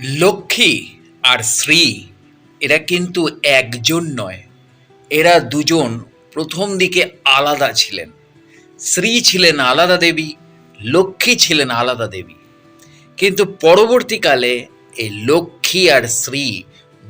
লক্ষ্মী আর শ্রী এরা কিন্তু একজন নয়। এরা দুজন প্রথম দিকে আলাদা ছিলেন। শ্রী ছিলেন আলাদা দেবী, লক্ষ্মী ছিলেন আলাদা দেবী। কিন্তু পরবর্তীকালে এই লক্ষ্মী আর শ্রী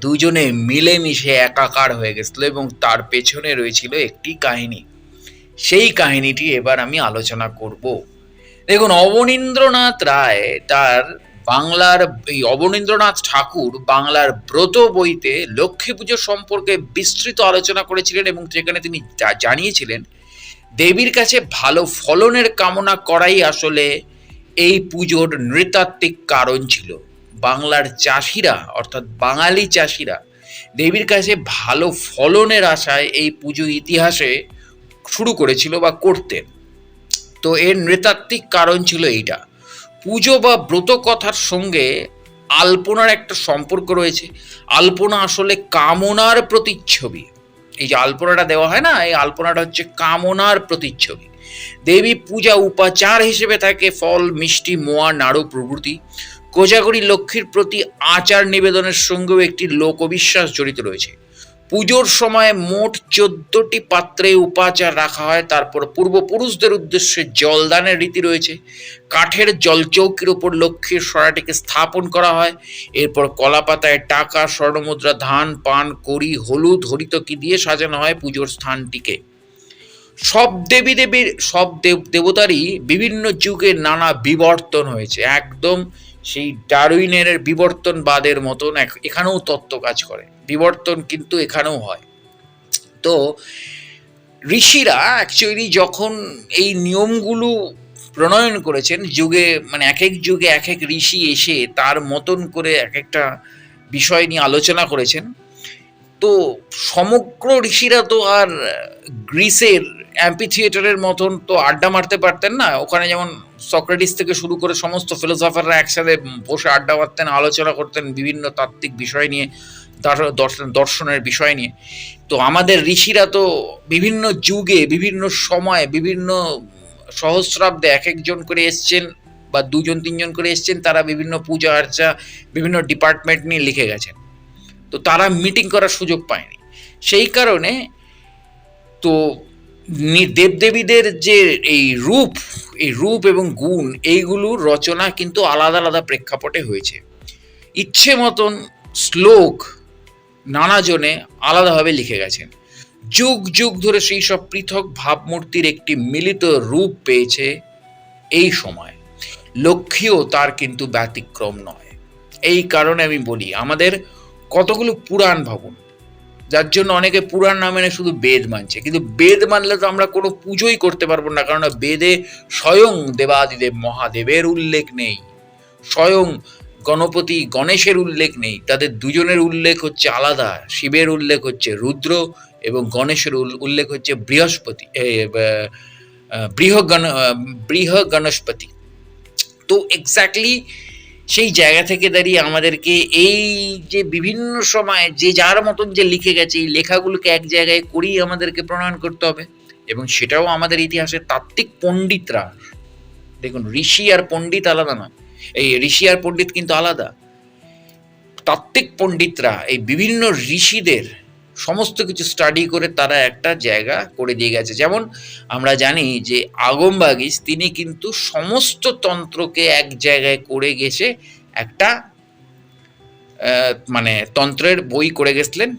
দুজনে মিলেমিশে একাকার হয়ে গেছিল এবং তার পেছনে রয়েছিল একটি কাহিনী। সেই কাহিনীটি এবার আমি আলোচনা করব। দেখুন, অবনীন্দ্রনাথ রায় তার বাংলার এই অবনীন্দ্রনাথ ঠাকুর বাংলার ব্রত বইতে লক্ষ্মী পুজো সম্পর্কে বিস্তৃত আলোচনা করেছিলেন এবং সেখানে তিনি জানিয়েছিলেন, দেবীর কাছে ভালো ফলনের কামনা করাই আসলে এই পুজোর নৃতাত্ত্বিক কারণ ছিল। বাংলার চাষিরা, অর্থাৎ বাঙালি চাষিরা, দেবীর কাছে ভালো ফলনের আশায় এই পুজো ইতিহাসে শুরু করেছিল বা করতেন। তো এর নৃতাত্ত্বিক কারণ ছিল এইটা। পুজো বা ব্রত কথার সঙ্গে আলপনার একটা সম্পর্ক রয়েছে। আলপনা আসলে কামনার প্রতিচ্ছবি। এই যে আলপনাটা দেওয়া হয় না, এই আলপনাটা হচ্ছে কামনার প্রতিচ্ছবি। দেবী পূজা উপাচার হিসেবে থাকে ফল, মিষ্টি, মোয়া, নাড়ু প্রভৃতি। কোজাগরী লক্ষ্মীর প্রতি আচার নিবেদনের সঙ্গেও একটি লোকবিশ্বাস জড়িত রয়েছে। পুজোর সময় মোট চোদ্দটি পাত্রে উপাচার রাখা হয়। তারপর পূর্বপুরুষদের উদ্দেশ্যে জলদানের রীতি রয়েছে। কাঠের জলচৌকির ওপর লক্ষ্মীর সরাটিকে স্থাপন করা হয়। এরপর কলাপাতায় টাকা, স্বর্ণমুদ্রা, ধান, পান করি হলুদ, হরিতকি দিয়ে সাজানো হয় পুজোর স্থানটিকে। সব দেবী দেবীর, সব দেব দেবতারই বিভিন্ন যুগে নানা বিবর্তন হয়েছে। একদম সেই ডারউইনের বিবর্তনবাদের মতন এখানেও তত্ত্ব কাজ করে। বিবর্তন কিন্তু এখানেও হয়। তো ঋষিরা অ্যাকচুয়ালি যখন এই নিয়মগুলো প্রণয়ন করেছেন, যুগে মানে এক এক যুগে এক এক ঋষি এসে তার মতন করে এক একটা বিষয় নিয়ে আলোচনা করেছেন, তো সমগ্র ঋষিরা তো আর গ্রিসের অ্যাম্পি থিয়েটারের মতন তো আড্ডা মারতে পারতেন না। ওখানে যেমন সক্রেটিস থেকে শুরু করে সমস্ত ফিলোসফাররা একসাথে বসে আড্ডা মারতেন, আলোচনা করতেন, বিভিন্ন তাত্ত্বিক বিষয় নিয়ে দর্শনের বিষয় নিয়ে। তো আমাদের ঋষিরা তো বিভিন্ন যুগে, বিভিন্ন সময়ে, বিভিন্ন সহস্রাব্দে এক একজন করে এসছেন বা দুজন, তিনজন করে এসছেন, তারা বিভিন্ন পূজা আর্চা, বিভিন্ন ডিপার্টমেন্ট নিয়ে লিখে গেছেন। তো তারা মিটিং করার সুযোগ পায়নি। সেই কারণে তো দেবদেবীদের যে এই রূপ এই রূপ এবং গুণ, এইগুলোর রচনা কিন্তু আলাদা আলাদা প্রেক্ষাপটে হয়েছে। ইচ্ছে মতন শ্লোক নানাজনে আলাদাভাবে লিখে গেছেন। যুগ যুগ ধরে সেই সব পৃথক ভাবমূর্তির একটি মিলিত রূপ পেয়েছে এই সময়। লক্ষ্মীও তার কিন্তু ব্যতিক্রম নয়। এই কারণে আমি বলি, আমাদের কতগুলো পুরাণ ভাবুন, যার জন্য অনেকে পুরাণ না মেনে শুধু বেদ মানছে। কিন্তু বেদ মানলে তো আমরা কোনো পুজোই করতে পারব না কারণ বেদে স্বয়ং দেবাদিদেব মহাদেবের উল্লেখ নেই। স্বয়ং গণপতি গণেশের উল্লেখ নেই, তাদের দুজনের উল্লেখ হচ্ছে আলাদা, শিবের উল্লেখ হচ্ছে রুদ্র এবং গণেশের উল্লেখ হচ্ছে বৃহস্পতি বৃহগণ বৃহ গণস্পতি তো এক্স্যাক্টলি সেই জায়গা থেকে দাঁড়িয়ে আমাদেরকে এই যে বিভিন্ন সময় যে যার মতন যে লিখে গেছে, এই লেখাগুলোকে এক জায়গায় করেই আমাদেরকে প্রণয়ন করতে হবে এবং সেটাও আমাদের ইতিহাসের তাত্ত্বিক পণ্ডিতরা। দেখুন, ঋষি আর পণ্ডিত আলাদা না। এই ঋষি আর পণ্ডিত কিন্তু আলাদা। তাত্ত্বিক পণ্ডিতরা, এই বিভিন্ন ঋষিদের সমস্ত কিছু স্টাডি করে তারা একটা জায়গা করে দিয়ে গেছে। যেমন আমরা জানি যে আগমবাগিস তিনি কিন্তু সমস্ত তন্ত্রকে এক জায়গায় করে গেছে, একটা মানে তন্ত্রের বই করে গেছিলেন,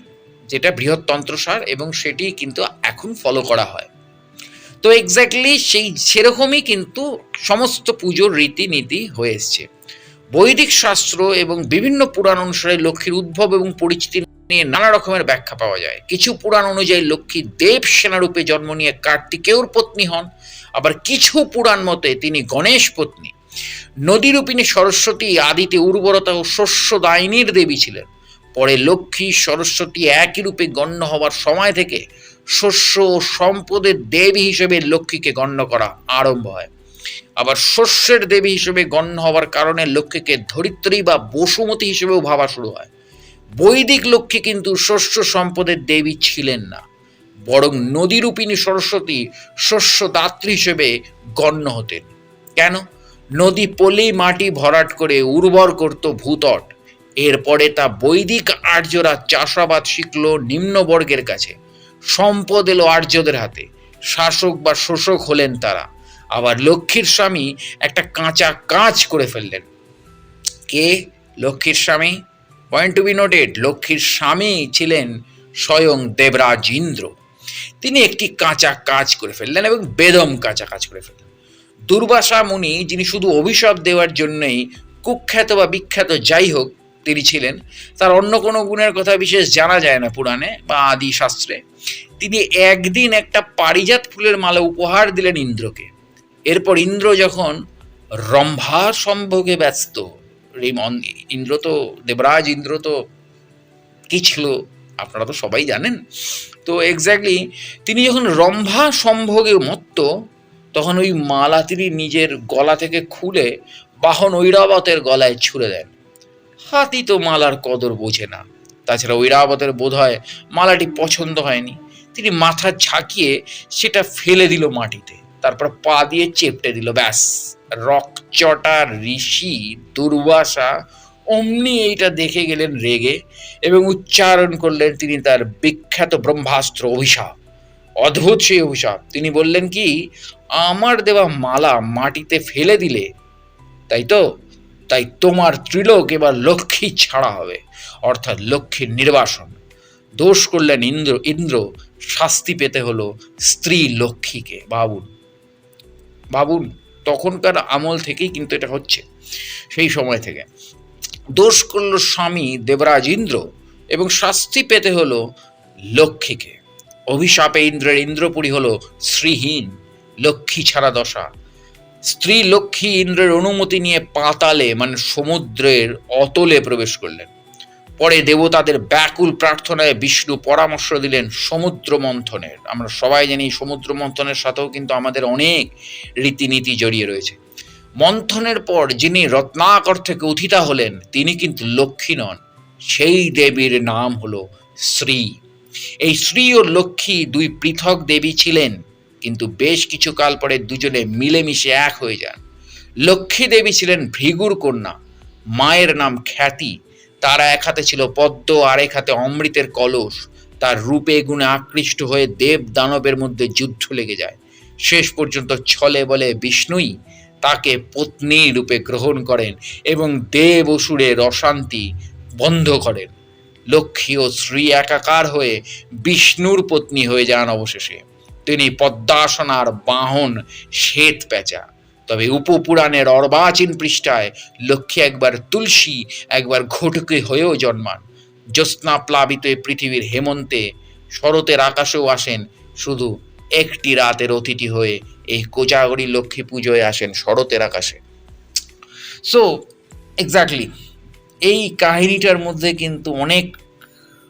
যেটা বৃহৎ তন্ত্রসার, এবং সেটি কিন্তু এখন ফলো করা হয়। তো এক্স্যাক্টলি সেই, সেরকমই কিন্তু সমস্ত পুজোর রীতিনীতি হয়ে এসছে। বৈদিক শাস্ত্র এবং বিভিন্ন পুরাণ অনুসারে লক্ষ্মীর উদ্ভব এবং পরিচিতি নিয়ে নানা রকমের ব্যাখ্যা পাওয়া যায়। কিছু পুরাণ অনুযায়ী লক্ষ্মী দেব সেনারূপে জন্ম নিয়ে কার্তিকেয়র পত্নী হন, আবার কিছু পুরাণ মতে তিনি গণেশ পত্নী। নদীরূপিণী সরস্বতী আদিতে উর্বরতা ও শস্যদায়িনীর দেবী ছিলেন। পরে লক্ষ্মী সরস্বতী একই রূপে গণ্য হওয়ার সময় থেকে শস্য ও সম্পদের দেবী হিসেবে লক্ষ্মীকে গণ্য করা আরম্ভ হয়। আবার শস্যের দেবী হিসেবে গণ্য হওয়ার কারণে লক্ষ্মীকে ধরিত্রী বা বসুমতী হিসেবেও ভাবা শুরু হয়। বৈদিক লক্ষ্মী কিন্তু শস্য সম্পদের দেবী ছিলেন না। বরং নদীরূপিণী সরস্বতী শস্যদাত্রী হিসেবে গণ্য হতেন। কেন? নদী পলি মাটি ভরাট করে উর্বর করত ভূতট। এরপরে তা বৈদিক আর্যরা চাষাবাদ শিখল নিম্নবর্গের কাছে। সম্পদ এলো আর্যদের হাতে। শাসক বা শোষক হলেন তারা। আবার লক্ষ্মীর স্বামী একটা কাঁচা কাজ করে ফেললেন। কে? লক্ষ্মীর স্বামী? পয়েন্ট টু বি নোটেড লক্ষ্মীর স্বামী ছিলেন স্বয়ং দেবরাজ ইন্দ্র তিনি একটি কাঁচা কাজ করে ফেললেন এবং বেদম কাঁচা কাজ করে ফেললেন। দুর্বাসা মুনি, যিনি শুধু অভিশাপ দেওয়ার জন্যই কুখ্যাত বা বিখ্যাত যাই হোক তিনি ছিলেন। তার অন্য কোনো গুণের কথা বিশেষ জানা যায় না পুরাণে বা আদি শাস্ত্রে। তিনি একদিন একটা পারিজাত ফুলের মালা উপহার দিলেন ইন্দ্রকে। এরপর ইন্দ্র যখন রম্ভা সম্ভোগে ব্যস্ত ইন্দ্র তো, দেবরাজ, ইন্দ্র তো কি ছিল আপনারা তো সবাই জানেন। তো এক্স্যাক্টলি তিনি যখন রম্ভা সম্ভোগে মত্ত, তখন ওই মালা তিনি নিজের গলা থেকে খুলে বাহন ঐরাবতের গলায় ছুঁড়ে দেন। হাতি তো মালার কদর বোঝে না। তাছাড়া ঐরাবতের বোধ হয় মালাটি পছন্দ হয়নি। তিনি মাথা ঝাঁকিয়ে সেটা ফেলে দিল মাটিতে, তারপর পা দিয়ে চেপটে দিল। ব্যাস রকচটা ঋষি, দুর্বাসা, অমনি এইটা দেখে গেলেন রেগে এবং উচ্চারণ করলেন তিনি তার বিখ্যাত ব্রহ্মাস্ত্র অভিশাপ। অদ্ভুত সেই অভিশাপ। তিনি বললেন কি, আমার দেওয়া মালা মাটিতে ফেলে দিলে, তাই তো? তাই তোমার ত্রিলোক এবার লক্ষ্মী ছাড়া হবে, অর্থাৎ লক্ষ্মীর নির্বাসন। দোষ করলেন ইন্দ্র ইন্দ্র শাস্তি পেতে হলো স্ত্রী লক্ষ্মীকে ভাবুন বাবুন, তখনকার আমল থেকেই কিন্তু এটা হচ্ছে, সেই সময় থেকে। দোষ করল স্বামী দেবরাজ ইন্দ্র এবং শাস্তি পেতে হলো লক্ষ্মীকে। অভিশাপে ইন্দ্রের ইন্দ্রপুরী হলো শ্রীহীন লক্ষ্মী ছাড়া দশা। স্ত্রী লক্ষ্মী ইন্দ্রের অনুমতি নিয়ে পাতালে মানে সমুদ্রের অতলে প্রবেশ করলেন। পরে দেবতাদের ব্যাকুল প্রার্থনায় বিষ্ণু পরামর্শ দিলেন সমুদ্র মন্থনের। আমরা সবাই জানি সমুদ্র মন্থনের সাথেও কিন্তু আমাদের অনেক রীতিনীতি জড়িয়ে রয়েছে। মন্থনের পর যিনি রত্নাকর থেকে উথিতা হলেন, তিনি কিন্তু লক্ষ্মী নন। সেই দেবীর নাম হলো শ্রী। এই শ্রী ও লক্ষ্মী দুই পৃথক দেবী ছিলেন। কিন্তু বেশ কিছু কাল পরে দুজনে মিলেমিশে এক হয়ে যান। লক্ষ্মী দেবী ছিলেন ভৃগুর কন্যা। মায়ের নাম খ্যাতি। তার এক হাতে ছিল পদ্ম, আর এক হাতে অমৃতের কলস। তার রূপে গুণে আকৃষ্ট হয়ে দেব দানবের মধ্যে যুদ্ধ লেগে যায়। শেষ পর্যন্ত ছলে বলে বিষ্ণুই তাকে পত্নী রূপে গ্রহণ করেন এবং দেব অসুরের অশান্তি বন্ধ করেন। লক্ষ্মী ও শ্রী একাকার হয়ে বিষ্ণুর পত্নী হয়ে যান অবশেষে। তিনি পদ্মাসনার বাহন শ্বেত পেঁচা। তবে উপপুরাণের অর্বাচীন পৃষ্ঠায় লক্ষ্মী একবার তুলসী, একবার ঘটকে হয়েও জন্মান। জ্যোৎস্না প্লাবিত পৃথিবীর হেমন্তে শরতের আকাশেও আসেন শুধু একটি রাতের অতিথি হয়ে এই কোজাগরী লক্ষ্মী পুজোয় আসেন শরতের আকাশে। সো এক্স্যাক্টলি এই কাহিনীটার মধ্যে কিন্তু অনেক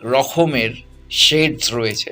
রকমের শেডস রয়েছে।